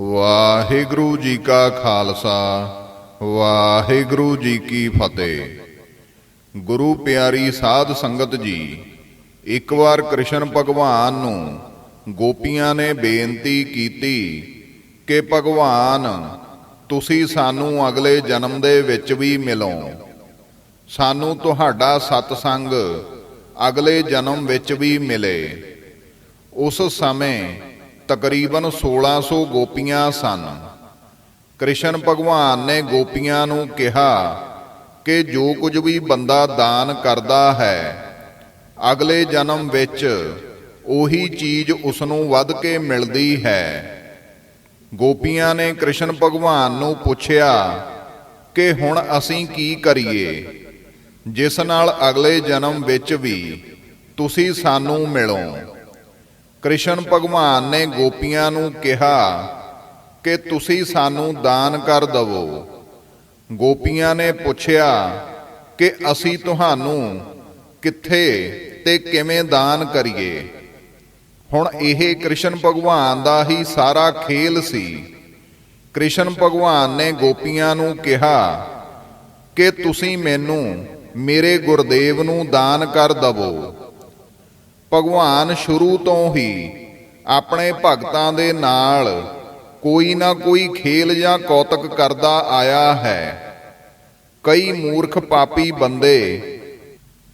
ਵਾਹਿਗੁਰੂ ਜੀ ਕਾ ਖਾਲਸਾ, ਵਾਹਿਗੁਰੂ ਜੀ ਕੀ ਫਤਿਹ। ਗੁਰੂ ਪਿਆਰੀ ਸਾਧ ਸੰਗਤ ਜੀ, ਇੱਕ ਵਾਰ ਕ੍ਰਿਸ਼ਨ ਭਗਵਾਨ ਨੂੰ ਗੋਪੀਆਂ ਨੇ ਬੇਨਤੀ ਕੀਤੀ ਕਿ ਭਗਵਾਨ, ਤੁਸੀਂ ਸਾਨੂੰ ਅਗਲੇ ਜਨਮ ਦੇ ਵਿੱਚ ਵੀ ਮਿਲੋ। ਸਾਨੂੰ ਤੁਹਾਡਾ ਸਤਸੰਗ ਅਗਲੇ ਜਨਮ ਵਿੱਚ ਵੀ ਮਿਲੇ। ਉਸ ਸਮੇਂ ਤਕਰੀਬਨ 1600 ਗੋਪੀਆਂ ਸਨ। ਕ੍ਰਿਸ਼ਨ ਭਗਵਾਨ ਨੇ ਗੋਪੀਆਂ ਨੂੰ ਕਿਹਾ ਕਿ ਜੋ ਕੁਝ ਵੀ ਬੰਦਾ ਦਾਨ ਕਰਦਾ ਹੈ, ਅਗਲੇ ਜਨਮ ਵਿੱਚ ਉਹੀ ਚੀਜ਼ ਉਸ ਨੂੰ ਵੱਧ ਕੇ ਮਿਲਦੀ ਹੈ। ਗੋਪੀਆਂ ਨੇ ਕ੍ਰਿਸ਼ਨ ਭਗਵਾਨ ਨੂੰ ਪੁੱਛਿਆ ਕਿ ਹੁਣ ਅਸੀਂ ਕੀ ਕਰੀਏ, ਜਿਸ ਨਾਲ ਅਗਲੇ ਜਨਮ ਵਿੱਚ ਵੀ ਤੁਸੀਂ ਸਾਨੂੰ ਮਿਲੋ। ਕ੍ਰਿਸ਼ਨ ਭਗਵਾਨ ਨੇ ਗੋਪੀਆਂ ਨੂੰ ਕਿਹਾ ਕਿ ਤੁਸੀਂ ਸਾਨੂੰ ਦਾਨ ਕਰ ਦਵੋ। ਗੋਪੀਆਂ ਨੇ ਪੁੱਛਿਆ ਕਿ ਅਸੀਂ ਤੁਹਾਨੂੰ ਕਿੱਥੇ ਤੇ ਕਿਵੇਂ ਦਾਨ ਕਰੀਏ? ਹੁਣ ਇਹ ਕ੍ਰਿਸ਼ਨ ਭਗਵਾਨ ਦਾ ਹੀ ਸਾਰਾ ਖੇਲ ਸੀ। ਕ੍ਰਿਸ਼ਨ ਭਗਵਾਨ ਨੇ ਗੋਪੀਆਂ ਨੂੰ ਕਿਹਾ ਕਿ ਤੁਸੀਂ ਮੈਨੂੰ ਮੇਰੇ ਗੁਰਦੇਵ ਨੂੰ ਦਾਨ ਕਰ ਦਵੋ। ਭਗਵਾਨ ਸ਼ੁਰੂ ਤੋਂ ਹੀ ਆਪਣੇ ਭਗਤਾਂ ਦੇ ਨਾਲ ਕੋਈ ਨਾ ਕੋਈ ਖੇਲ ਜਾਂ ਕੌਤਕ ਕਰਦਾ ਆਇਆ ਹੈ। ਕਈ ਮੂਰਖ ਪਾਪੀ ਬੰਦੇ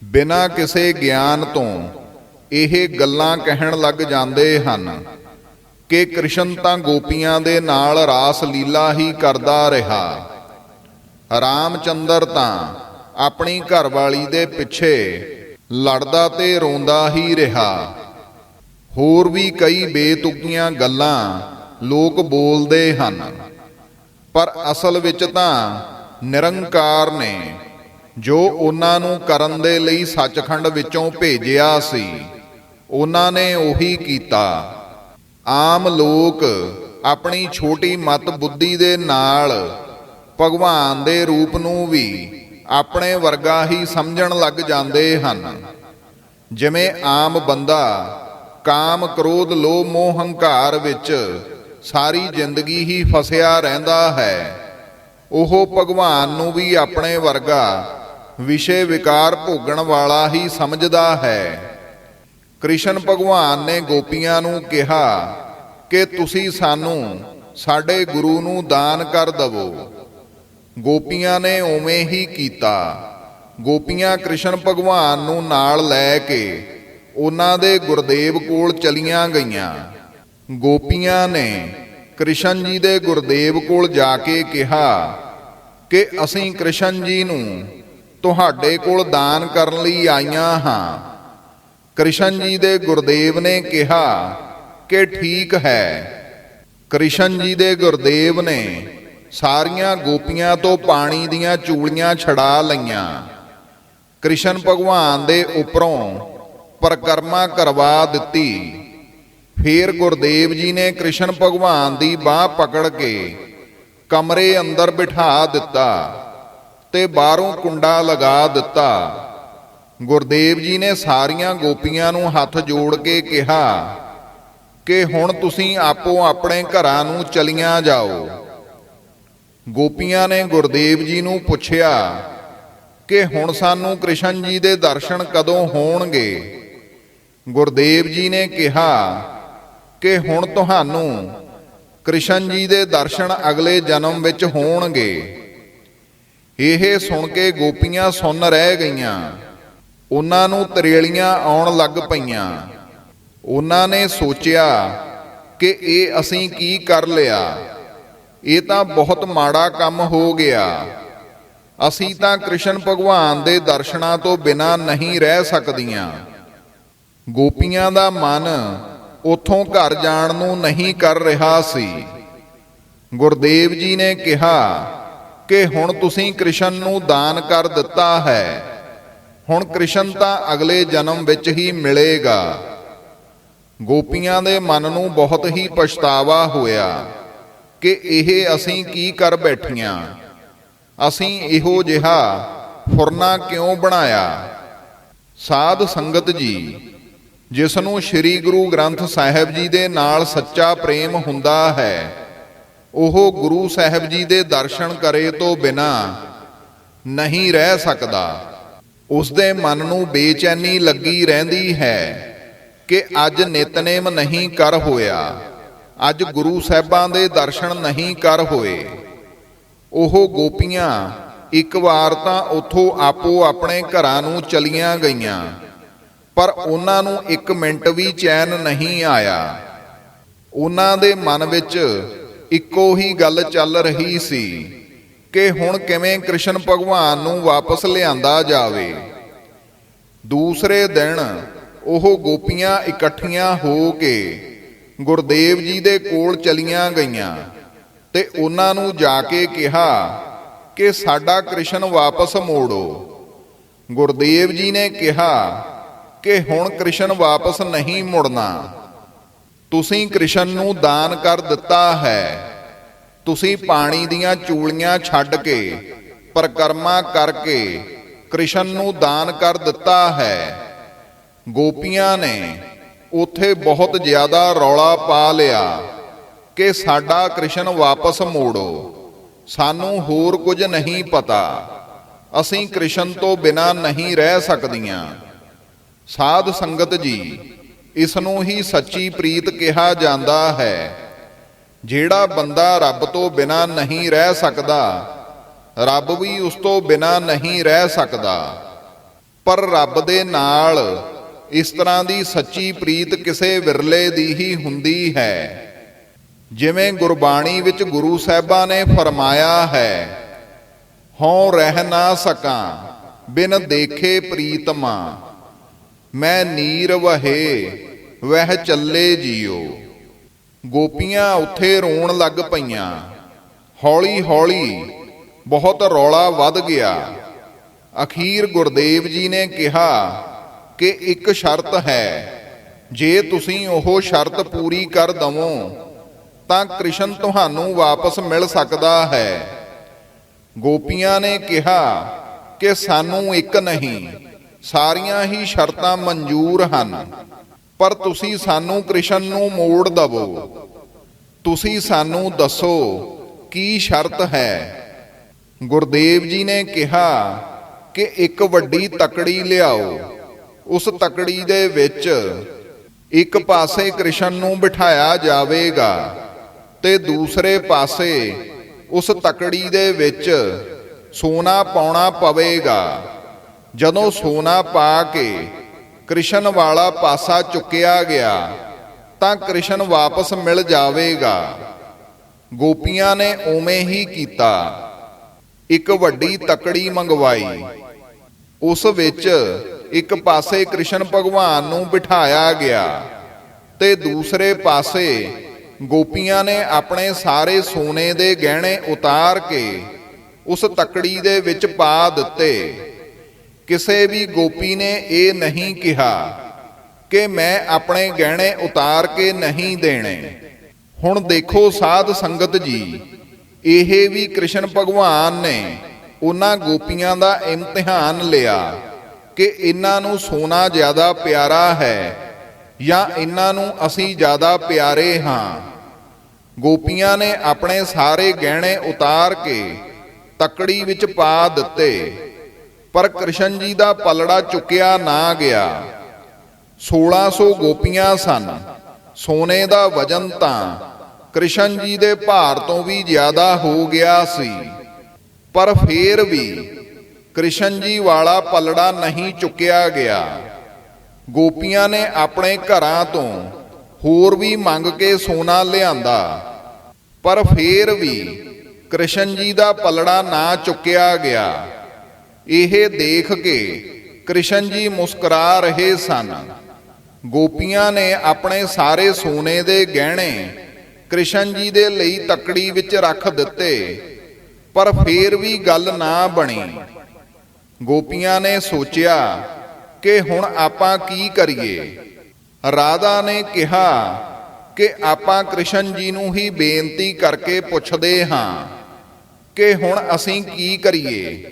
ਬਿਨਾਂ ਕਿਸੇ ਗਿਆਨ ਤੋਂ ਇਹ ਗੱਲਾਂ ਕਹਿਣ ਲੱਗ ਜਾਂਦੇ ਹਨ ਕਿ ਕ੍ਰਿਸ਼ਨ ਤਾਂ ਗੋਪੀਆਂ ਦੇ ਨਾਲ ਰਾਸ ਲੀਲਾ ਹੀ ਕਰਦਾ ਰਿਹਾ। ਰਾਮਚੰਦਰ ਤਾਂ ਆਪਣੀ ਘਰਵਾਲੀ ਦੇ ਪਿੱਛੇ ਲੜਦਾ ਤੇ ਰੋਂਦਾ ਹੀ ਰਿਹਾ। ਹੋਰ ਵੀ ਕਈ ਬੇਤੁਕੀਆਂ ਗੱਲਾਂ ਲੋਕ ਬੋਲਦੇ ਹਨ। ਪਰ ਅਸਲ ਵਿੱਚ ਤਾਂ ਨਿਰੰਕਾਰ ਨੇ ਜੋ ਉਹਨਾਂ ਨੂੰ ਕਰਨ ਦੇ ਲਈ ਸੱਚਖੰਡ ਵਿੱਚੋਂ ਭੇਜਿਆ ਸੀ, ਉਹਨਾਂ ਨੇ ਉਹੀ ਕੀਤਾ। ਆਮ ਲੋਕ ਆਪਣੀ ਛੋਟੀ ਮਤ ਬੁੱਧੀ ਦੇ ਨਾਲ ਭਗਵਾਨ ਦੇ ਰੂਪ ਨੂੰ ਵੀ ਆਪਣੇ ਵਰਗਾ ਹੀ ਸਮਝਣ ਲੱਗ ਜਾਂਦੇ ਹਨ। ਜਿਵੇਂ ਆਮ ਬੰਦਾ ਕਾਮ ਕ੍ਰੋਧ ਲੋਭ ਮੋਹ ਹੰਕਾਰ ਵਿੱਚ ਸਾਰੀ ਜ਼ਿੰਦਗੀ ਹੀ ਫਸਿਆ ਰਹਿੰਦਾ ਹੈ, ਉਹ ਭਗਵਾਨ ਨੂੰ ਵੀ ਆਪਣੇ ਵਰਗਾ ਵਿਸ਼ੇ ਵਿਕਾਰ ਭੋਗਣ ਵਾਲਾ ਹੀ ਸਮਝਦਾ ਹੈ। ਕ੍ਰਿਸ਼ਨ ਭਗਵਾਨ ਨੇ ਗੋਪੀਆਂ ਨੂੰ ਕਿਹਾ ਕਿ ਤੁਸੀਂ ਸਾਨੂੰ ਸਾਡੇ ਗੁਰੂ ਨੂੰ ਦਾਨ ਕਰ ਦਵੋ। ਗੋਪੀਆਂ ਨੇ ਉਵੇਂ ਹੀ ਕੀਤਾ। ਗੋਪੀਆਂ ਕ੍ਰਿਸ਼ਨ ਭਗਵਾਨ ਨੂੰ ਨਾਲ ਲੈ ਕੇ ਉਹਨਾਂ ਦੇ ਗੁਰਦੇਵ ਕੋਲ ਚਲੀਆਂ ਗਈਆਂ। ਗੋਪੀਆਂ ਨੇ ਕ੍ਰਿਸ਼ਨ ਜੀ ਦੇ ਗੁਰਦੇਵ ਕੋਲ ਜਾ ਕੇ ਕਿਹਾ ਕਿ ਅਸੀਂ ਕ੍ਰਿਸ਼ਨ ਜੀ ਨੂੰ ਤੁਹਾਡੇ ਕੋਲ ਦਾਨ ਕਰਨ ਲਈ ਆਈਆਂ ਹਾਂ। ਕ੍ਰਿਸ਼ਨ ਜੀ ਦੇ ਗੁਰਦੇਵ ਨੇ ਕਿਹਾ ਕਿ ਠੀਕ ਹੈ। ਕ੍ਰਿਸ਼ਨ ਜੀ ਦੇ ਗੁਰਦੇਵ ਨੇ ਸਾਰੀਆਂ ਗੋਪੀਆਂ ਤੋਂ ਪਾਣੀ ਦੀਆਂ ਚੂੜੀਆਂ ਛੜਾ ਲਈਆਂ। ਕ੍ਰਿਸ਼ਨ ਭਗਵਾਨ ਦੇ ਉੱਪਰੋਂ ਪਰਕਰਮਾ ਕਰਵਾ ਦਿੱਤੀ। ਫੇਰ ਗੁਰਦੇਵ ਜੀ ਨੇ ਕ੍ਰਿਸ਼ਨ ਭਗਵਾਨ ਦੀ ਬਾਹ ਪਕੜ ਕੇ ਕਮਰੇ ਅੰਦਰ ਬਿਠਾ ਦਿੱਤਾ ਤੇ ਬਾਹਰੋਂ ਕੁੰਡਾ ਲਗਾ ਦਿੱਤਾ। ਗੁਰਦੇਵ ਜੀ ਨੇ ਸਾਰੀਆਂ ਗੋਪੀਆਂ ਨੂੰ ਹੱਥ ਜੋੜ ਕੇ ਕਿਹਾ ਕਿ ਹੁਣ ਤੁਸੀਂ ਆਪੋ ਆਪਣੇ ਘਰਾਂ ਨੂੰ ਚਲੀਆਂ ਜਾਓ। ਗੋਪੀਆਂ ਨੇ ਗੁਰਦੇਵ ਜੀ ਨੂੰ ਪੁੱਛਿਆ ਕਿ ਹੁਣ ਸਾਨੂੰ ਕ੍ਰਿਸ਼ਨ ਜੀ ਦੇ ਦਰਸ਼ਨ ਕਦੋਂ ਹੋਣਗੇ? ਗੁਰਦੇਵ ਜੀ ਨੇ ਕਿਹਾ ਕਿ ਹੁਣ ਤੁਹਾਨੂੰ ਕ੍ਰਿਸ਼ਨ ਜੀ ਦੇ ਦਰਸ਼ਨ ਅਗਲੇ ਜਨਮ ਵਿੱਚ ਹੋਣਗੇ। ਇਹ ਸੁਣ ਕੇ ਗੋਪੀਆਂ ਸੁੰਨ ਰਹਿ ਗਈਆਂ। ਉਹਨਾਂ ਨੂੰ ਤਰੇਲੀਆਂ ਆਉਣ ਲੱਗ ਪਈਆਂ। ਉਹਨਾਂ ਨੇ ਸੋਚਿਆ ਕਿ ਇਹ ਅਸੀਂ ਕੀ ਕਰ ਲਿਆ? ਇਹ ਤਾਂ ਬਹੁਤ ਮਾੜਾ ਕੰਮ ਹੋ ਗਿਆ। ਅਸੀਂ ਤਾਂ ਕ੍ਰਿਸ਼ਨ ਭਗਵਾਨ ਦੇ ਦਰਸ਼ਨਾਂ ਤੋਂ ਬਿਨਾ ਨਹੀਂ ਰਹਿ ਸਕਦੀਆਂ। ਗੋਪੀਆਂ ਦਾ ਮਨ ਉਥੋਂ ਘਰ ਜਾਣ ਨੂੰ ਨਹੀਂ ਕਰ ਰਿਹਾ ਸੀ। ਗੁਰਦੇਵ ਜੀ ਨੇ ਕਿਹਾ ਕਿ ਹੁਣ ਤੁਸੀਂ ਕ੍ਰਿਸ਼ਨ ਨੂੰ ਦਾਨ ਕਰ ਦਿੱਤਾ ਹੈ। ਹੁਣ ਕ੍ਰਿਸ਼ਨ ਤਾਂ ਅਗਲੇ ਜਨਮ ਵਿੱਚ ਹੀ ਮਿਲੇਗਾ। ਗੋਪੀਆਂ ਦੇ ਮਨ ਨੂੰ ਬਹੁਤ ਹੀ ਪਛਤਾਵਾ ਹੋਇਆ। ਕਿ ਇਹ ਅਸੀਂ ਕੀ ਕਰ ਬੈਠੀਆਂ? ਅਸੀਂ ਇਹੋ ਜਿਹਾ ਫੁਰਨਾ ਕਿਉਂ ਬਣਾਇਆ? ਸਾਧ ਸੰਗਤ ਜੀ ਜਿਸ ਨੂੰ ਸ੍ਰੀ ਗੁਰੂ ਗ੍ਰੰਥ ਸਾਹਿਬ ਜੀ ਦੇ ਨਾਲ ਸੱਚਾ ਪ੍ਰੇਮ ਹੁੰਦਾ ਹੈ, ਉਹ ਗੁਰੂ ਸਾਹਿਬ ਜੀ ਦੇ ਦਰਸ਼ਨ ਕਰੇ ਤੋਂ ਬਿਨਾ ਨਹੀਂ ਰਹਿ ਸਕਦਾ। ਉਸ ਦੇ ਮਨ ਨੂੰ ਬੇਚੈਨੀ ਲੱਗੀ ਰਹਿੰਦੀ ਹੈ ਕਿ ਅੱਜ ਨਿਤਨੇਮ ਨਹੀਂ ਕਰ ਹੋਇਆ। ਅੱਜ ਗੁਰੂ ਸਾਹਿਬਾਂ ਦੇ ਦਰਸ਼ਨ ਨਹੀਂ ਕਰ ਹੋਏ। ਉਹ ਗੋਪੀਆਂ, ਇੱਕ ਵਾਰ ਤਾਂ ਉਥੋਂ ਆਪੋ ਆਪਣੇ ਘਰਾਂ ਨੂੰ ਚਲੀਆਂ ਗਈਆਂ, ਪਰ ਉਹਨਾਂ ਨੂੰ ਇੱਕ ਮਿੰਟ ਵੀ ਚੈਨ ਨਹੀਂ ਆਇਆ। ਉਹਨਾਂ ਦੇ ਮਨ ਵਿੱਚ ਇੱਕੋ ਹੀ ਗੱਲ ਚੱਲ ਰਹੀ ਸੀ ਕਿ ਹੁਣ ਕਿਵੇਂ ਕ੍ਰਿਸ਼ਨ ਭਗਵਾਨ ਨੂੰ ਵਾਪਸ ਲਿਆਂਦਾ ਜਾਵੇ। ਦੂਸਰੇ ਦਿਨ ਉਹ ਗੋਪੀਆਂ ਇਕੱਠੀਆਂ ਹੋ ਕੇ ਗੁਰਦੇਵ ਜੀ ਦੇ ਕੋਲ ਚਲੀਆਂ ਗਈਆਂ ਤੇ ਉਹਨਾਂ ਨੂੰ ਜਾ ਕੇ ਕਿਹਾ ਕਿ ਸਾਡਾ ਕ੍ਰਿਸ਼ਨ ਵਾਪਸ ਮੋੜੋ। ਗੁਰਦੇਵ ਜੀ ਨੇ ਕਿਹਾ ਕਿ ਹੁਣ ਕ੍ਰਿਸ਼ਨ ਵਾਪਸ ਨਹੀਂ ਮੁੜਨਾ। ਤੁਸੀਂ ਕ੍ਰਿਸ਼ਨ ਨੂੰ ਦਾਨ ਕਰ ਦਿੱਤਾ ਹੈ। ਤੁਸੀਂ ਪਾਣੀ ਦੀਆਂ ਚੂਲੀਆਂ ਛੱਡ ਕੇ, ਪਰਕਰਮਾ ਕਰਕੇ ਕ੍ਰਿਸ਼ਨ ਨੂੰ ਦਾਨ ਕਰ ਦਿੱਤਾ ਹੈ। ਗੋਪੀਆਂ ਨੇ ਉਥੇ ਬਹੁਤ ਜ਼ਿਆਦਾ ਰੌਲਾ ਪਾ ਲਿਆ ਕਿ ਸਾਡਾ ਕ੍ਰਿਸ਼ਨ ਵਾਪਸ ਮੋੜੋ। ਸਾਨੂੰ ਹੋਰ ਕੁਝ ਨਹੀਂ ਪਤਾ। ਅਸੀਂ ਕ੍ਰਿਸ਼ਨ ਤੋਂ ਬਿਨਾ ਨਹੀਂ ਰਹਿ ਸਕਦੀਆਂ। ਸਾਧ ਸੰਗਤ ਜੀ ਇਸ ਨੂੰ ਹੀ ਸੱਚੀ ਪ੍ਰੀਤ ਕਿਹਾ ਜਾਂਦਾ ਹੈ। ਜਿਹੜਾ ਬੰਦਾ ਰੱਬ ਤੋਂ ਬਿਨਾ ਨਹੀਂ ਰਹਿ ਸਕਦਾ, ਰੱਬ ਵੀ ਉਸ ਤੋਂ ਬਿਨਾ ਨਹੀਂ ਰਹਿ ਸਕਦਾ। ਪਰ ਰੱਬ ਦੇ ਨਾਲ ਇਸ ਤਰ੍ਹਾਂ ਦੀ ਸੱਚੀ ਪ੍ਰੀਤ ਕਿਸੇ ਵਿਰਲੇ ਦੀ ਹੀ ਹੁੰਦੀ ਹੈ। ਜਿਵੇਂ ਗੁਰਬਾਣੀ ਵਿੱਚ ਗੁਰੂ ਸਾਹਿਬਾਂ ਨੇ ਫਰਮਾਇਆ ਹੈ, ਹਉ ਰਹਿ ਨਾ ਸਕਾਂ, ਬਿਨ ਦੇਖੇ ਪ੍ਰੀਤਮਾ ਮੈਂ। ਨੀਰ ਵਹੇ, ਵਹਿ ਚੱਲੇ ਜੀਓ। ਗੋਪੀਆਂ ਉੱਥੇ ਰੋਣ ਲੱਗ ਪਈਆਂ। ਹੌਲੀ ਹੌਲੀ ਬਹੁਤ ਰੌਲਾ ਵੱਧ ਗਿਆ। ਅਖੀਰ ਗੁਰਦੇਵ ਜੀ ਨੇ ਕਿਹਾ ਕਿ ਇੱਕ ਸ਼ਰਤ ਹੈ। ਜੇ ਤੁਸੀਂ ਉਹ ਸ਼ਰਤ ਪੂਰੀ ਕਰ ਦਵੋ, ਤਾਂ ਕ੍ਰਿਸ਼ਨ ਤੁਹਾਨੂੰ ਵਾਪਸ ਮਿਲ ਸਕਦਾ ਹੈ। ਗੋਪੀਆਂ ਨੇ ਕਿਹਾ ਕਿ ਸਾਨੂੰ ਇੱਕ ਨਹੀਂ, ਸਾਰੀਆਂ ਹੀ ਸ਼ਰਤਾਂ ਮਨਜ਼ੂਰ ਹਨ। ਪਰ ਤੁਸੀਂ ਸਾਨੂੰ ਕ੍ਰਿਸ਼ਨ ਨੂੰ ਮੋੜ ਦਵੋ। ਤੁਸੀਂ ਸਾਨੂੰ ਦੱਸੋ ਕੀ ਸ਼ਰਤ ਹੈ। ਗੁਰਦੇਵ ਜੀ ਨੇ ਕਿਹਾ ਕਿ ਇੱਕ ਵੱਡੀ ਤਕੜੀ ਲਿਆਓ। ਉਸ ਤਕੜੀ ਦੇ ਵਿੱਚ ਇੱਕ ਪਾਸੇ ਕ੍ਰਿਸ਼ਨ ਨੂੰ ਬਿਠਾਇਆ ਜਾਵੇਗਾ ਤੇ ਦੂਸਰੇ ਪਾਸੇ ਉਸ ਤਕੜੀ ਦੇ ਵਿੱਚ ਸੋਨਾ ਪਾਉਣਾ ਪਵੇਗਾ। ਜਦੋਂ ਸੋਨਾ ਪਾ ਕੇ ਕ੍ਰਿਸ਼ਨ ਵਾਲਾ ਪਾਸਾ ਚੁੱਕਿਆ ਗਿਆ, ਤਾਂ ਕ੍ਰਿਸ਼ਨ ਵਾਪਸ ਮਿਲ ਜਾਵੇਗਾ। ਗੋਪੀਆਂ ਨੇ ਉਵੇਂ ਹੀ ਕੀਤਾ। ਇੱਕ ਵੱਡੀ ਤਕੜੀ ਮੰਗਵਾਈ। ਉਸ ਵਿੱਚ ਇੱਕ ਪਾਸੇ ਕ੍ਰਿਸ਼ਨ ਭਗਵਾਨ ਨੂੰ ਬਿਠਾਇਆ ਗਿਆ ਤੇ ਦੂਸਰੇ ਪਾਸੇ ਗੋਪੀਆਂ ਨੇ ਆਪਣੇ ਸਾਰੇ ਸੋਨੇ ਦੇ ਗਹਿਣੇ ਉਤਾਰ ਕੇ ਉਸ ਤਕੜੀ ਦੇ ਵਿੱਚ ਪਾ ਦਿੱਤੇ। ਕਿਸੇ ਵੀ ਗੋਪੀ ਨੇ ਇਹ ਨਹੀਂ ਕਿਹਾ ਕਿ ਮੈਂ ਆਪਣੇ ਗਹਿਣੇ ਉਤਾਰ ਕੇ ਨਹੀਂ ਦੇਣੇ। ਹੁਣ ਦੇਖੋ ਸਾਧ ਸੰਗਤ ਜੀ, ਇਹ ਵੀ ਕ੍ਰਿਸ਼ਨ ਭਗਵਾਨ ਨੇ ਉਹਨਾਂ ਗੋਪੀਆਂ ਦਾ ਇਮਤਿਹਾਨ ਲਿਆ। ਕਿ ਇਹਨਾਂ ਨੂੰ ਸੋਨਾ ਜ਼ਿਆਦਾ ਪਿਆਰਾ ਹੈ ਜਾਂ ਇਹਨਾਂ ਨੂੰ ਅਸੀਂ ਜ਼ਿਆਦਾ ਪਿਆਰੇ ਹਾਂ। ਗੋਪੀਆਂ ਨੇ ਆਪਣੇ ਸਾਰੇ ਗਹਿਣੇ ਉਤਾਰ ਕੇ ਤਕੜੀ ਵਿੱਚ ਪਾ ਦਿੱਤੇ, ਪਰ ਕ੍ਰਿਸ਼ਨ ਜੀ ਦਾ ਪਲੜਾ ਚੁੱਕਿਆ ਨਾ ਗਿਆ। 1600 ਗੋਪੀਆਂ ਸਨ, ਸੋਨੇ ਦਾ ਵਜਨ ਤਾਂ ਕ੍ਰਿਸ਼ਨ ਜੀ ਦੇ ਭਾਰ ਤੋਂ ਵੀ ਜ਼ਿਆਦਾ ਹੋ ਗਿਆ ਸੀ, ਪਰ ਫੇਰ ਵੀ ਕ੍ਰਿਸ਼ਨ ਜੀ ਵਾਲਾ ਪਲੜਾ ਨਹੀਂ ਚੁੱਕਿਆ ਗਿਆ। ਗੋਪੀਆਂ ਨੇ ਆਪਣੇ ਘਰਾਂ ਤੋਂ ਹੋਰ ਵੀ ਮੰਗ ਕੇ ਸੋਨਾ ਲਿਆਂਦਾ। ਪਰ ਫੇਰ ਵੀ ਕ੍ਰਿਸ਼ਨ ਜੀ ਦਾ ਪਲੜਾ ਨਾ ਚੁੱਕਿਆ ਗਿਆ। ਇਹ ਦੇਖ ਕੇ ਕ੍ਰਿਸ਼ਨ ਜੀ ਮੁਸਕਰਾ ਰਹੇ ਸਨ। ਗੋਪੀਆਂ ਨੇ ਆਪਣੇ ਸਾਰੇ ਸੋਨੇ ਦੇ ਗਹਿਣੇ ਕ੍ਰਿਸ਼ਨ ਜੀ ਦੇ ਲਈ ਤਕੜੀ ਵਿੱਚ ਰੱਖ ਦਿੱਤੇ। ਪਰ ਫੇਰ ਵੀ ਗੱਲ ਨਾ ਬਣੀ। ਗੋਪੀਆਂ ਨੇ ਸੋਚਿਆ ਕਿ ਹੁਣ ਆਪਾਂ ਕੀ ਕਰੀਏ। ਰਾਧਾ ਨੇ ਕਿਹਾ ਕਿ ਆਪਾਂ ਕ੍ਰਿਸ਼ਨ ਜੀ ਨੂੰ ਹੀ ਬੇਨਤੀ ਕਰਕੇ ਪੁੱਛਦੇ ਹਾਂ ਕਿ ਹੁਣ ਅਸੀਂ ਕੀ ਕਰੀਏ।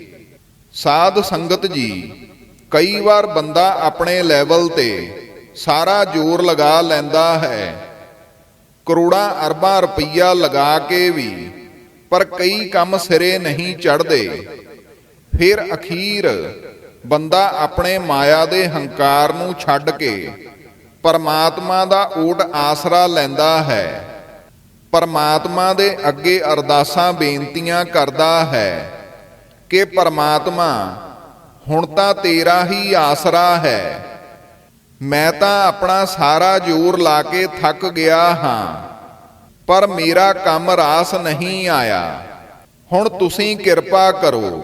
ਸਾਧ ਸੰਗਤ ਜੀ, ਕਈ ਵਾਰ ਬੰਦਾ ਆਪਣੇ ਲੈਵਲ ਤੇ ਸਾਰਾ ਜ਼ੋਰ ਲਗਾ ਲੈਂਦਾ ਹੈ। ਕਰੋੜਾਂ ਅਰਬਾਂ ਰੁਪਈਆ ਲਗਾ ਕੇ ਵੀ, ਪਰ ਕਈ ਕੰਮ ਸਿਰੇ ਨਹੀਂ ਚੜਦੇ ਫਿਰ ਅਖੀਰ ਬੰਦਾ ਆਪਣੇ ਮਾਇਆ ਦੇ ਹੰਕਾਰ ਨੂੰ ਛੱਡ ਕੇ ਪਰਮਾਤਮਾ ਦਾ ਓਟ ਆਸਰਾ ਲੈਂਦਾ ਹੈ। ਪਰਮਾਤਮਾ ਦੇ ਅੱਗੇ ਅਰਦਾਸਾਂ ਬੇਨਤੀਆਂ ਕਰਦਾ ਹੈ ਕਿ ਪਰਮਾਤਮਾ, ਹੁਣ ਤਾਂ ਤੇਰਾ ਹੀ ਆਸਰਾ ਹੈ। ਮੈਂ ਤਾਂ ਆਪਣਾ ਸਾਰਾ ਜ਼ੋਰ ਲਾ ਕੇ ਥੱਕ ਗਿਆ ਹਾਂ, ਪਰ ਮੇਰਾ ਕੰਮ ਰਾਸ ਨਹੀਂ ਆਇਆ। ਹੁਣ ਤੁਸੀਂ ਕਿਰਪਾ ਕਰੋ।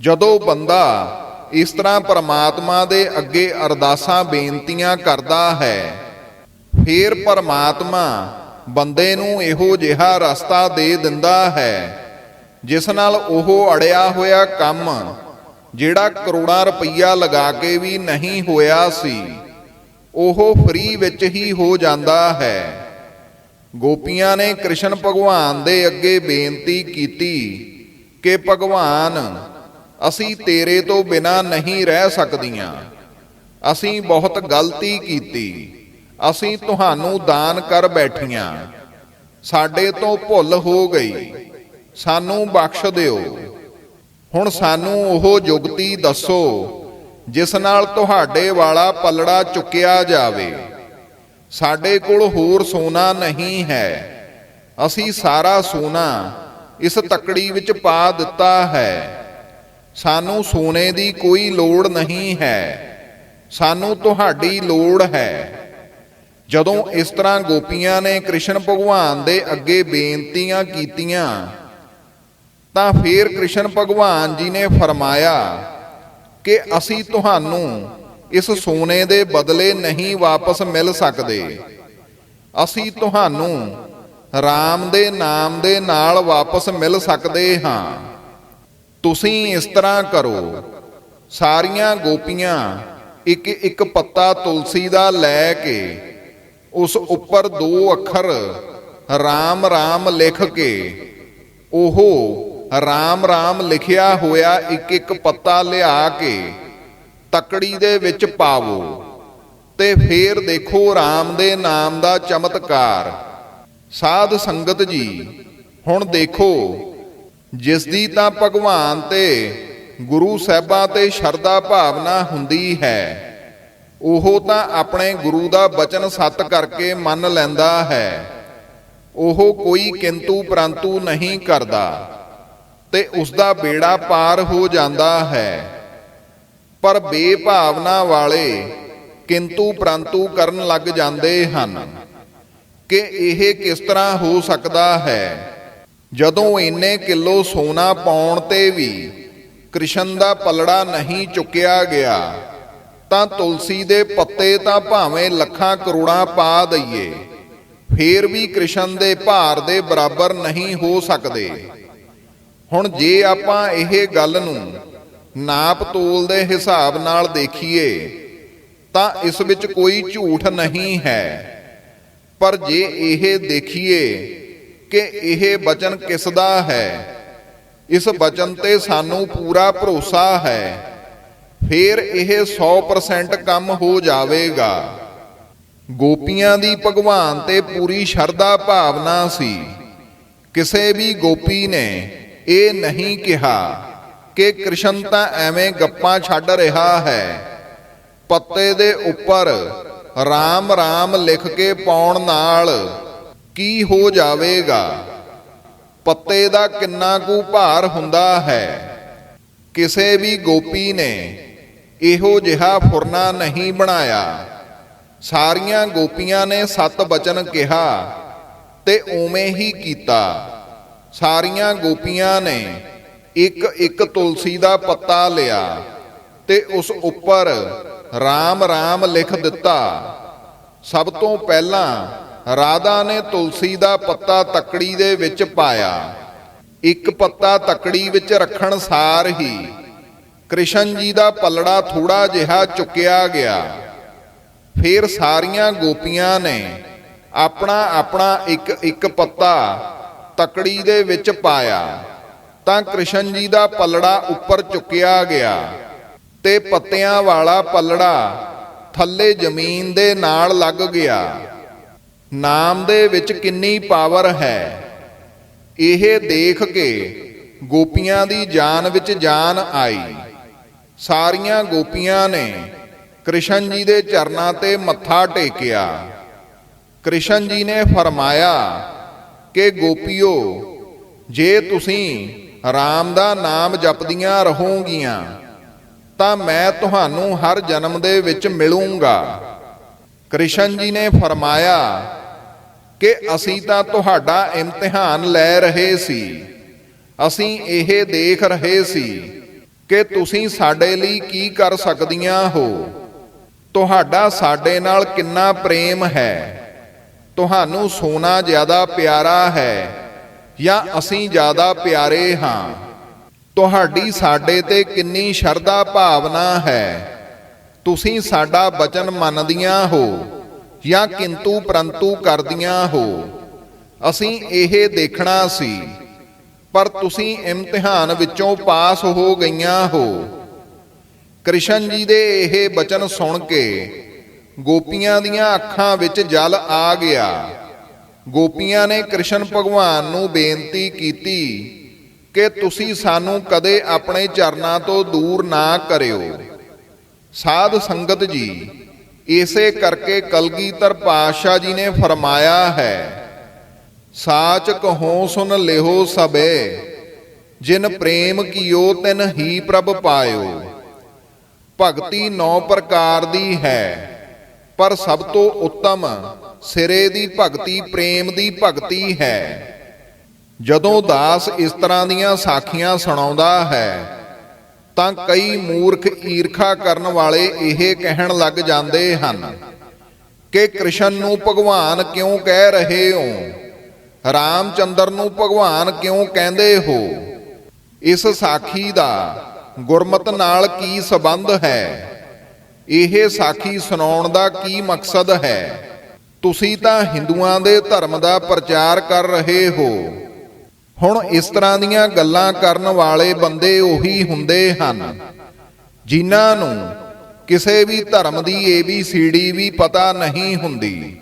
ਜਦੋਂ ਬੰਦਾ ਇਸ ਤਰ੍ਹਾਂ ਪਰਮਾਤਮਾ ਦੇ ਅੱਗੇ ਅਰਦਾਸਾਂ ਬੇਨਤੀਆਂ ਕਰਦਾ ਹੈ, ਫੇਰ ਪਰਮਾਤਮਾ ਬੰਦੇ ਨੂੰ ਇਹੋ ਜਿਹਾ ਰਸਤਾ ਦੇ ਦਿੰਦਾ ਹੈ, ਜਿਸ ਨਾਲ ਉਹ ਅੜਿਆ ਹੋਇਆ ਕੰਮ ਜਿਹੜਾ ਕਰੋੜਾਂ ਰੁਪਈਆ ਲਗਾ ਕੇ ਵੀ ਨਹੀਂ ਹੋਇਆ ਸੀ, ਉਹ ਫ੍ਰੀ ਵਿੱਚ ਹੀ ਹੋ ਜਾਂਦਾ ਹੈ। ਗੋਪੀਆਂ ਨੇ ਕ੍ਰਿਸ਼ਨ ਭਗਵਾਨ ਦੇ ਅੱਗੇ ਬੇਨਤੀ ਕੀਤੀ ਕਿ ਭਗਵਾਨ ਅਸੀਂ ਤੇਰੇ ਤੋਂ ਬਿਨਾ ਨਹੀਂ ਰਹਿ ਸਕਦੀਆਂ। ਅਸੀਂ ਬਹੁਤ ਗਲਤੀ ਕੀਤੀ। ਅਸੀਂ ਤੁਹਾਨੂੰ ਦਾਨ ਕਰ ਬੈਠੀਆਂ। ਸਾਡੇ ਤੋਂ ਭੁੱਲ ਹੋ ਗਈ। ਸਾਨੂੰ ਬਖਸ਼ ਦਿਓ। ਹੁਣ ਸਾਨੂੰ ਉਹ ਜੁਗਤੀ ਦੱਸੋ, ਜਿਸ ਨਾਲ ਤੁਹਾਡੇ ਵਾਲਾ ਪਲੜਾ ਚੁੱਕਿਆ ਜਾਵੇ। ਸਾਡੇ ਕੋਲ ਹੋਰ ਸੋਨਾ ਨਹੀਂ ਹੈ। ਅਸੀਂ ਸਾਰਾ ਸੋਨਾ ਇਸ ਤਕੜੀ ਵਿੱਚ ਪਾ ਦਿੱਤਾ ਹੈ। ਸਾਨੂੰ ਸੋਨੇ ਦੀ ਕੋਈ ਲੋੜ ਨਹੀਂ ਹੈ। ਸਾਨੂੰ ਤੁਹਾਡੀ ਲੋੜ ਹੈ। ਜਦੋਂ ਇਸ ਤਰ੍ਹਾਂ ਗੋਪੀਆਂ ਨੇ ਕ੍ਰਿਸ਼ਨ ਭਗਵਾਨ ਦੇ ਅੱਗੇ ਬੇਨਤੀਆਂ ਕੀਤੀਆਂ, ਤਾਂ ਫਿਰ ਕ੍ਰਿਸ਼ਨ ਭਗਵਾਨ ਜੀ ਨੇ ਫਰਮਾਇਆ ਕਿ ਅਸੀਂ ਤੁਹਾਨੂੰ ਇਸ ਸੋਨੇ ਦੇ ਬਦਲੇ ਨਹੀਂ ਵਾਪਸ ਮਿਲ ਸਕਦੇ। ਅਸੀਂ ਤੁਹਾਨੂੰ RAM ਦੇ ਨਾਮ ਦੇ ਨਾਲ ਵਾਪਸ ਮਿਲ ਸਕਦੇ ਹਾਂ। ਤੁਸੀਂ ਇਸ ਤਰ੍ਹਾਂ ਕਰੋ। ਸਾਰੀਆਂ ਗੋਪੀਆਂ ਇੱਕ ਇੱਕ ਪੱਤਾ ਤੁਲਸੀ ਦਾ ਲੈ ਕੇ ਉਸ ਉੱਪਰ ਦੋ ਅੱਖਰ ਰਾਮ ਰਾਮ ਲਿਖ ਕੇ ਉਹ ਰਾਮ ਰਾਮ ਲਿਖਿਆ ਹੋਇਆ ਇੱਕ ਇੱਕ ਪੱਤਾ ਲਿਆ ਕੇ ਤਕੜੀ ਦੇ ਵਿੱਚ ਪਾਵੋ ਤੇ ਫੇਰ ਦੇਖੋ ਰਾਮ ਦੇ ਨਾਮ ਦਾ ਚਮਤਕਾਰ। ਸਾਧ ਸੰਗਤ ਜੀ, ਹੁਣ ਦੇਖੋ ਜਿਸ ਦੀ ਤਾਂ ਭਗਵਾਨ ਤੇ ਗੁਰੂ ਸਾਹਿਬਾਂ ਤੇ ਸ਼ਰਧਾ ਭਾਵਨਾ ਹੁੰਦੀ ਹੈ, ਉਹ ਤਾਂ ਆਪਣੇ ਗੁਰੂ ਦਾ ਬਚਨ ਸੱਤ ਕਰਕੇ ਮੰਨ ਲੈਂਦਾ ਹੈ। ਉਹ ਕੋਈ ਕਿੰਤੂ ਪਰੰਤੂ ਨਹੀਂ ਕਰਦਾ ਤੇ ਉਸ ਦਾ ਬੇੜਾ ਪਾਰ ਹੋ ਜਾਂਦਾ ਹੈ। ਪਰ ਬੇਭਾਵਨਾ ਵਾਲੇ ਕਿੰਤੂ ਪਰੰਤੂ ਕਰਨ ਲੱਗ ਜਾਂਦੇ ਹਨ ਕਿ ਇਹ ਕਿਸ ਤਰ੍ਹਾਂ ਹੋ ਸਕਦਾ ਹੈ। ਜਦੋਂ ਇੰਨੇ ਕਿਲੋ ਸੋਨਾ ਪਾਉਣ ਤੇ ਵੀ ਕ੍ਰਿਸ਼ਨ ਦਾ ਪਲੜਾ ਨਹੀਂ ਚੁੱਕਿਆ ਗਿਆ, ਤਾਂ ਤੁਲਸੀ ਦੇ ਪੱਤੇ ਤਾਂ ਭਾਵੇਂ ਲੱਖਾਂ ਕਰੋੜਾਂ ਪਾ ਦਈਏ, ਫੇਰ ਵੀ ਕ੍ਰਿਸ਼ਨ ਦੇ ਭਾਰ ਦੇ ਬਰਾਬਰ ਨਹੀਂ ਹੋ ਸਕਦੇ। ਹੁਣ ਜੇ ਆਪਾਂ ਇਹ ਗੱਲ ਨੂੰ ਨਾਪ ਤੋਲ ਦੇ ਹਿਸਾਬ ਨਾਲ ਦੇਖੀਏ, ਤਾਂ ਇਸ ਵਿੱਚ ਕੋਈ ਝੂਠ ਨਹੀਂ ਹੈ। ਪਰ ਜੇ ਇਹ ਦੇਖੀਏ ਕਿ ਇਹ ਬਚਨ ਕਿਸ ਦਾ ਹੈ? ਇਸ ਬਚਨ ਤੇ ਸਾਨੂੰ ਪੂਰਾ ਭਰੋਸਾ ਹੈ। ਫਿਰ ਇਹ 100% ਕੰਮ ਹੋ ਜਾਵੇਗਾ। ਗੋਪੀਆਂ ਦੀ ਭਗਵਾਨ ਤੇ ਪੂਰੀ ਸ਼ਰਧਾ ਭਾਵਨਾ ਸੀ। ਕਿਸੇ ਵੀ ਗੋਪੀ ਨੇ ਇਹ ਨਹੀਂ ਕਿਹਾ ਕਿ ਕ੍ਰਿਸ਼ਨ ਤਾਂ ਐਵੇਂ ਗੱਪਾਂ ਛੱਡ ਰਿਹਾ ਹੈ। ਪੱਤੇ ਦੇ ਉੱਪਰ RAM RAM ਲਿਖ ਕੇ ਪਾਉਣ ਨਾਲ ਕੀ ਹੋ ਜਾਵੇਗਾ? ਪੱਤੇ ਦਾ ਕਿੰਨਾ ਕੁ ਭਾਰ ਹੁੰਦਾ ਹੈ? ਕਿਸੇ ਵੀ ਗੋਪੀ ਨੇ ਇਹੋ ਜਿਹਾ ਫੁਰਨਾ ਨਹੀਂ ਬਣਾਇਆ। ਸਾਰੀਆਂ ਗੋਪੀਆਂ ਨੇ ਸਤ ਬਚਨ ਕਿਹਾ ਤੇ ਉਵੇਂ ਹੀ ਕੀਤਾ। ਸਾਰੀਆਂ ਗੋਪੀਆਂ ਨੇ ਇੱਕ ਇੱਕ ਤੁਲਸੀ ਦਾ ਪੱਤਾ ਲਿਆ ਤੇ ਉਸ ਉੱਪਰ RAM RAM ਲਿਖ ਦਿੱਤਾ। ਸਭ ਤੋਂ ਪਹਿਲਾਂ ਰਾਧਾ ਨੇ ਤੁਲਸੀ ਦਾ ਪੱਤਾ ਤਕੜੀ ਦੇ ਵਿੱਚ ਪਾਇਆ। ਇੱਕ ਪੱਤਾ ਤਕੜੀ ਵਿੱਚ ਰੱਖਣ ਸਾਰ ਹੀ ਕ੍ਰਿਸ਼ਨ ਜੀ ਦਾ ਪਲੜਾ ਥੋੜਾ ਜਿਹਾ ਚੁੱਕਿਆ ਗਿਆ। ਫਿਰ ਸਾਰੀਆਂ ਗੋਪੀਆਂ ਨੇ ਆਪਣਾ ਆਪਣਾ ਇੱਕ ਇੱਕ ਪੱਤਾ ਤਕੜੀ ਦੇ ਵਿੱਚ ਪਾਇਆ। ਤਾਂ ਕ੍ਰਿਸ਼ਨ ਜੀ ਦਾ ਪਲੜਾ ਉੱਪਰ ਚੁੱਕਿਆ ਗਿਆ ਤੇ ਪੱਤਿਆਂ ਵਾਲਾ ਪਲੜਾ ਥੱਲੇ ਜ਼ਮੀਨ ਦੇ ਨਾਲ ਲੱਗ ਗਿਆ। ਨਾਮ ਦੇ ਵਿੱਚ ਕਿੰਨੀ ਪਾਵਰ ਹੈ? ਇਹ ਦੇਖ ਕੇ ਗੋਪੀਆਂ ਦੀ ਜਾਨ ਵਿੱਚ ਜਾਨ ਆਈ। ਸਾਰੀਆਂ ਗੋਪੀਆਂ ਨੇ ਕ੍ਰਿਸ਼ਨ ਜੀ ਦੇ ਚਰਨਾਂ ਤੇ ਮੱਥਾ ਟੇਕਿਆ। ਕ੍ਰਿਸ਼ਨ ਜੀ ਨੇ ਫਰਮਾਇਆ ਕਿ ਗੋਪੀਓ, ਜੇ ਤੁਸੀਂ ਰਾਮ ਦਾ ਨਾਮ ਜਪਦੀਆਂ ਰਹੋਗੀਆਂ, ਤਾਂ ਮੈਂ ਤੁਹਾਨੂੰ ਹਰ ਜਨਮ ਦੇ ਵਿੱਚ ਮਿਲੂੰਗਾ। ਕ੍ਰਿਸ਼ਨ ਜੀ ਨੇ ਫਰਮਾਇਆ ਕਿ ਅਸੀਂ ਤਾਂ ਤੁਹਾਡਾ ਇਮਤਿਹਾਨ ਲੈ ਰਹੇ ਸੀ। ਅਸੀਂ ਇਹ ਦੇਖ ਰਹੇ ਸੀ ਕਿ ਤੁਸੀਂ ਸਾਡੇ ਲਈ ਕੀ ਕਰ ਸਕਦੀਆਂ ਹੋ। ਤੁਹਾਡਾ ਸਾਡੇ ਨਾਲ ਕਿੰਨਾ ਪ੍ਰੇਮ ਹੈ। ਤੁਹਾਨੂੰ ਸੋਨਾ ਜ਼ਿਆਦਾ ਪਿਆਰਾ ਹੈ ਜਾਂ ਅਸੀਂ ਜ਼ਿਆਦਾ ਪਿਆਰੇ ਹਾਂ। ਤੁਹਾਡੀ ਸਾਡੇ ਤੇ ਕਿੰਨੀ ਸ਼ਰਧਾ ਭਾਵਨਾ ਹੈ। ਤੁਸੀਂ ਸਾਡਾ ਬਚਨ ਮੰਨਦੀਆਂ ਹੋ। ਜਾਂ ਕਿੰਤੂ ਪਰੰਤੂ ਕਰਦੀਆਂ ਹੋ। ਅਸੀਂ ਇਹ ਦੇਖਣਾ ਸੀ, ਪਰ ਤੁਸੀਂ ਇਮਤਿਹਾਨ ਵਿੱਚੋਂ ਪਾਸ ਹੋ ਗਈਆਂ ਹੋ। ਕ੍ਰਿਸ਼ਨ ਜੀ ਦੇ ਇਹ ਬਚਨ ਸੁਣ ਕੇ ਗੋਪੀਆਂ ਦੀਆਂ ਅੱਖਾਂ ਵਿੱਚ ਜਲ ਆ ਗਿਆ। ਗੋਪੀਆਂ ਨੇ ਕ੍ਰਿਸ਼ਨ ਭਗਵਾਨ ਨੂੰ ਬੇਨਤੀ ਕੀਤੀ ਕਿ ਤੁਸੀਂ ਸਾਨੂੰ ਕਦੇ ਆਪਣੇ ਚਰਨਾਂ ਤੋਂ ਦੂਰ ਨਾ ਕਰਿਓ। ਸਾਧ ਸੰਗਤ ਜੀ ਇਸੇ ਕਰਕੇ ਕਲਗੀਧਰ ਪਾਤਸ਼ਾਹ ਜੀ ਨੇ ਫਰਮਾਇਆ ਹੈ, ਸਾਚ ਕਹੋ ਸੁਨ ਲਿਹੋ ਸਬੇ ਜਿਨ ਪ੍ਰੇਮ ਕੀਓ ਤਿਨ ਹੀ ਪ੍ਰਭ ਪਾਇਓ। ਭਗਤੀ ਨੌ ਪ੍ਰਕਾਰ ਦੀ ਹੈ, ਪਰ ਸਭ ਤੋਂ ਉੱਤਮ ਸਿਰੇ ਦੀ ਭਗਤੀ ਪ੍ਰੇਮ ਦੀ ਭਗਤੀ ਹੈ। ਜਦੋਂ ਦਾਸ ਇਸ ਤਰ੍ਹਾਂ ਦੀਆਂ ਸਾਖੀਆਂ ਸੁਣਾਉਂਦਾ ਹੈ ਤਾਂ ਕਈ ਮੂਰਖ ਈਰਖਾ ਕਰਨ ਵਾਲੇ ਇਹ ਕਹਿਣ ਲੱਗ ਜਾਂਦੇ ਹਨ ਕਿ ਕ੍ਰਿਸ਼ਨ ਨੂੰ ਭਗਵਾਨ ਕਿਉਂ ਕਹਿ ਰਹੇ ਹੋ? ਰਾਮਚੰਦਰ ਨੂੰ ਭਗਵਾਨ ਕਿਉਂ ਕਹਿੰਦੇ ਹੋ? ਇਸ ਸਾਖੀ ਦਾ ਗੁਰਮਤ ਨਾਲ ਕੀ ਸਬੰਧ ਹੈ? ਇਹ ਸਾਖੀ ਸੁਣਾਉਣ ਦਾ ਕੀ ਮਕਸਦ ਹੈ? ਤੁਸੀਂ ਤਾਂ ਹਿੰਦੂਆਂ ਦੇ ਧਰਮ ਦਾ ਪ੍ਰਚਾਰ ਕਰ ਰਹੇ ਹੋ। ਹੁਣ ਇਸ ਤਰ੍ਹਾਂ ਦੀਆਂ ਗੱਲਾਂ ਕਰਨ ਵਾਲੇ ਬੰਦੇ ਉਹੀ ਹੁੰਦੇ ਹਨ। ਜਿਨ੍ਹਾਂ ਨੂੰ ਕਿਸੇ ਵੀ ਧਰਮ ਦੀ ਏਬੀਸੀਡੀ ਵੀ ਪਤਾ ਨਹੀਂ ਹੁੰਦੀ।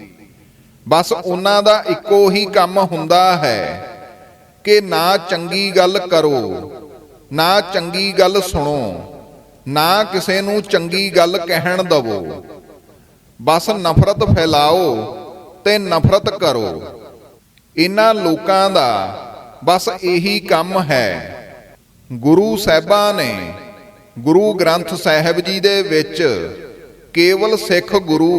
ਬਸ ਉਹਨਾਂ ਦਾ ਇੱਕੋ ਹੀ ਕੰਮ ਹੁੰਦਾ ਹੈ ਕਿ ਨਾ ਚੰਗੀ ਗੱਲ ਕਰੋ, ਨਾ ਚੰਗੀ ਗੱਲ ਸੁਣੋ, ਨਾ ਕਿਸੇ ਨੂੰ ਚੰਗੀ ਗੱਲ ਕਹਿਣ ਦਵੋ। ਬਸ ਨਫ਼ਰਤ ਫੈਲਾਓ ਤੇ ਨਫ਼ਰਤ ਕਰੋ। ਇਹਨਾਂ ਲੋਕਾਂ ਦਾ ਬਸ ਇਹੀ ਕੰਮ ਹੈ। ਗੁਰੂ ਸਾਹਿਬਾਂ ਨੇ ਗੁਰੂ ਗ੍ਰੰਥ ਸਾਹਿਬ ਜੀ ਦੇ ਵਿੱਚ ਕੇਵਲ ਸਿੱਖ ਗੁਰੂ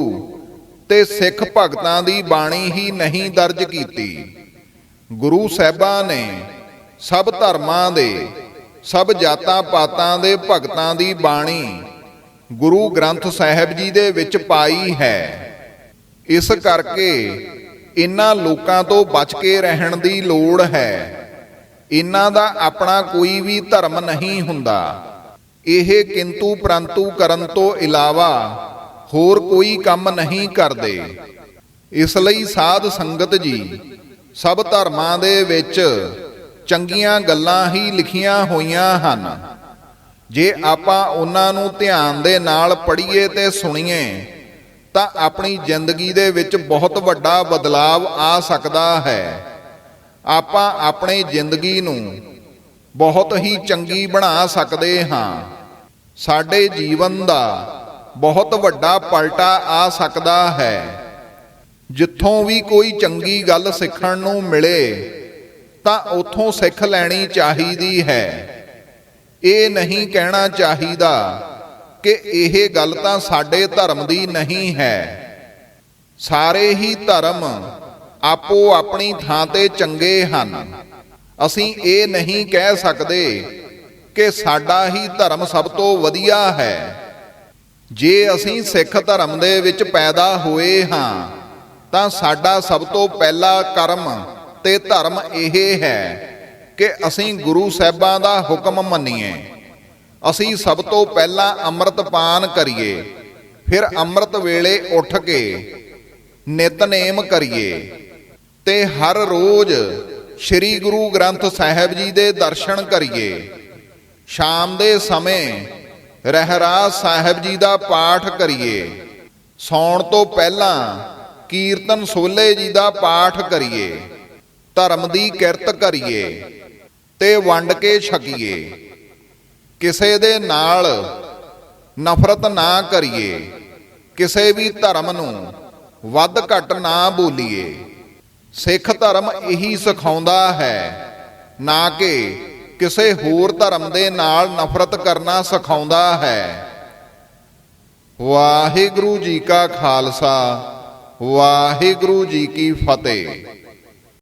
ਤੇ ਸਿੱਖ ਭਗਤਾਂ ਦੀ ਬਾਣੀ ਹੀ ਨਹੀਂ ਦਰਜ ਕੀਤੀ। ਗੁਰੂ ਸਾਹਿਬਾਂ ਨੇ ਸਭ ਧਰਮਾਂ ਦੇ, ਸਭ ਜਾਤਾਂ ਪਾਤਾਂ ਦੇ ਭਗਤਾਂ ਦੀ ਬਾਣੀ ਗੁਰੂ ਗ੍ਰੰਥ ਸਾਹਿਬ ਜੀ ਦੇ ਵਿੱਚ ਪਾਈ ਹੈ। ਇਸ ਕਰਕੇ ਇਹਨਾਂ ਲੋਕਾਂ ਤੋਂ ਬਚ ਕੇ ਰਹਿਣ ਦੀ ਲੋੜ ਹੈ। ਇਹਨਾਂ ਦਾ ਆਪਣਾ ਕੋਈ ਵੀ ਧਰਮ ਨਹੀਂ ਹੁੰਦਾ। ਇਹ ਕਿੰਤੂ ਪ੍ਰੰਤੂ ਕਰਨ ਤੋਂ ਇਲਾਵਾ ਹੋਰ ਕੋਈ ਕੰਮ ਨਹੀਂ ਕਰਦੇ। ਇਸ ਲਈ ਸਾਧ ਸੰਗਤ ਜੀ, ਸਭ ਧਰਮਾਂ ਦੇ ਵਿੱਚ ਚੰਗੀਆਂ ਗੱਲਾਂ ਹੀ ਲਿਖੀਆਂ ਹੋਈਆਂ ਹਨ। ਜੇ ਆਪਾਂ ਉਹਨਾਂ ਨੂੰ ਧਿਆਨ ਦੇ ਨਾਲ ਪੜ੍ਹੀਏ ਤੇ ਸੁਣੀਏ ਤਾਂ ਆਪਣੀ ਜ਼ਿੰਦਗੀ ਦੇ ਵਿੱਚ ਬਹੁਤ ਵੱਡਾ ਬਦਲਾਵ ਆ ਸਕਦਾ ਹੈ। ਆਪਾਂ ਆਪਣੇ ਜ਼ਿੰਦਗੀ ਨੂੰ ਬਹੁਤ ਹੀ ਚੰਗੀ ਬਣਾ ਸਕਦੇ ਹਾਂ। ਸਾਡੇ ਜੀਵਨ ਦਾ ਬਹੁਤ ਵੱਡਾ ਪਲਟਾ ਆ ਸਕਦਾ ਹੈ। ਜਿੱਥੋਂ ਵੀ ਕੋਈ ਚੰਗੀ ਗੱਲ ਸਿੱਖਣ ਨੂੰ ਮਿਲੇ, ਤਾਂ ਉਥੋਂ ਸਿੱਖ ਲੈਣੀ ਚਾਹੀਦੀ ਹੈ। ਇਹ ਨਹੀਂ ਕਹਿਣਾ ਚਾਹੀਦਾ ਕਿ ਇਹ ਗੱਲ ਤਾਂ ਸਾਡੇ ਧਰਮ ਦੀ ਨਹੀਂ ਹੈ। ਸਾਰੇ ਹੀ ਧਰਮ ਆਪੋ ਆਪਣੀ ਥਾਂ ਤੇ ਚੰਗੇ ਹਨ। ਅਸੀਂ ਇਹ ਨਹੀਂ ਕਹਿ ਸਕਦੇ ਕਿ ਸਾਡਾ ਹੀ ਧਰਮ ਸਭ ਤੋਂ ਵਧੀਆ ਹੈ। ਜੇ ਅਸੀਂ ਸਿੱਖ ਧਰਮ ਦੇ ਵਿੱਚ ਪੈਦਾ ਹੋਏ ਹਾਂ, ਤਾਂ ਸਾਡਾ ਸਭ ਤੋਂ ਪਹਿਲਾ ਕਰਮ ਤੇ ਧਰਮ ਇਹ ਹੈ ਕਿ ਅਸੀਂ ਗੁਰੂ ਸਾਹਿਬਾਂ ਦਾ ਹੁਕਮ ਮੰਨੀਏ। ਅਸੀਂ ਸਭ ਤੋਂ ਪਹਿਲਾਂ ਅੰਮ੍ਰਿਤ ਪਾਨ ਕਰੀਏ। ਫਿਰ ਅੰਮ੍ਰਿਤ ਵੇਲੇ ਉੱਠ ਕੇ ਨਿਤਨੇਮ ਕਰੀਏ। ਤੇ ਹਰ ਰੋਜ਼ ਸ੍ਰੀ ਗੁਰੂ ਗ੍ਰੰਥ ਸਾਹਿਬ ਜੀ ਦੇ ਦਰਸ਼ਨ ਕਰੀਏ। ਸ਼ਾਮ ਦੇ ਸਮੇਂ ਰਹਿਰਾਸ ਸਾਹਿਬ ਜੀ ਦਾ ਪਾਠ ਕਰੀਏ। ਸੌਣ ਤੋਂ ਪਹਿਲਾਂ ਕੀਰਤਨ ਸੋਲੇ ਜੀ ਦਾ ਪਾਠ ਕਰੀਏ। ਧਰਮ ਦੀ ਕਿਰਤ ਕਰੀਏ। ਤੇ ਵੰਡ ਕੇ ਛਕੀਏ। ਕਿਸੇ ਦੇ ਨਾਲ ਨਫ਼ਰਤ ਨਾ ਕਰੀਏ, ਕਿਸੇ ਵੀ ਧਰਮ ਨੂੰ ਵੱਧ ਘੱਟ ਨਾ ਬੋਲੀਏ। ਸਿੱਖ ਧਰਮ ਇਹੀ ਸਿਖਾਉਂਦਾ ਹੈ, ਨਾ ਕਿ ਕਿਸੇ ਹੋਰ ਧਰਮ ਦੇ ਨਾਲ ਨਫ਼ਰਤ ਕਰਨਾ ਸਿਖਾਉਂਦਾ ਹੈ। ਵਾਹਿਗੁਰੂ ਜੀ ਕਾ ਖਾਲਸਾ, ਵਾਹਿਗੁਰੂ ਜੀ ਕੀ ਫਤਿਹ।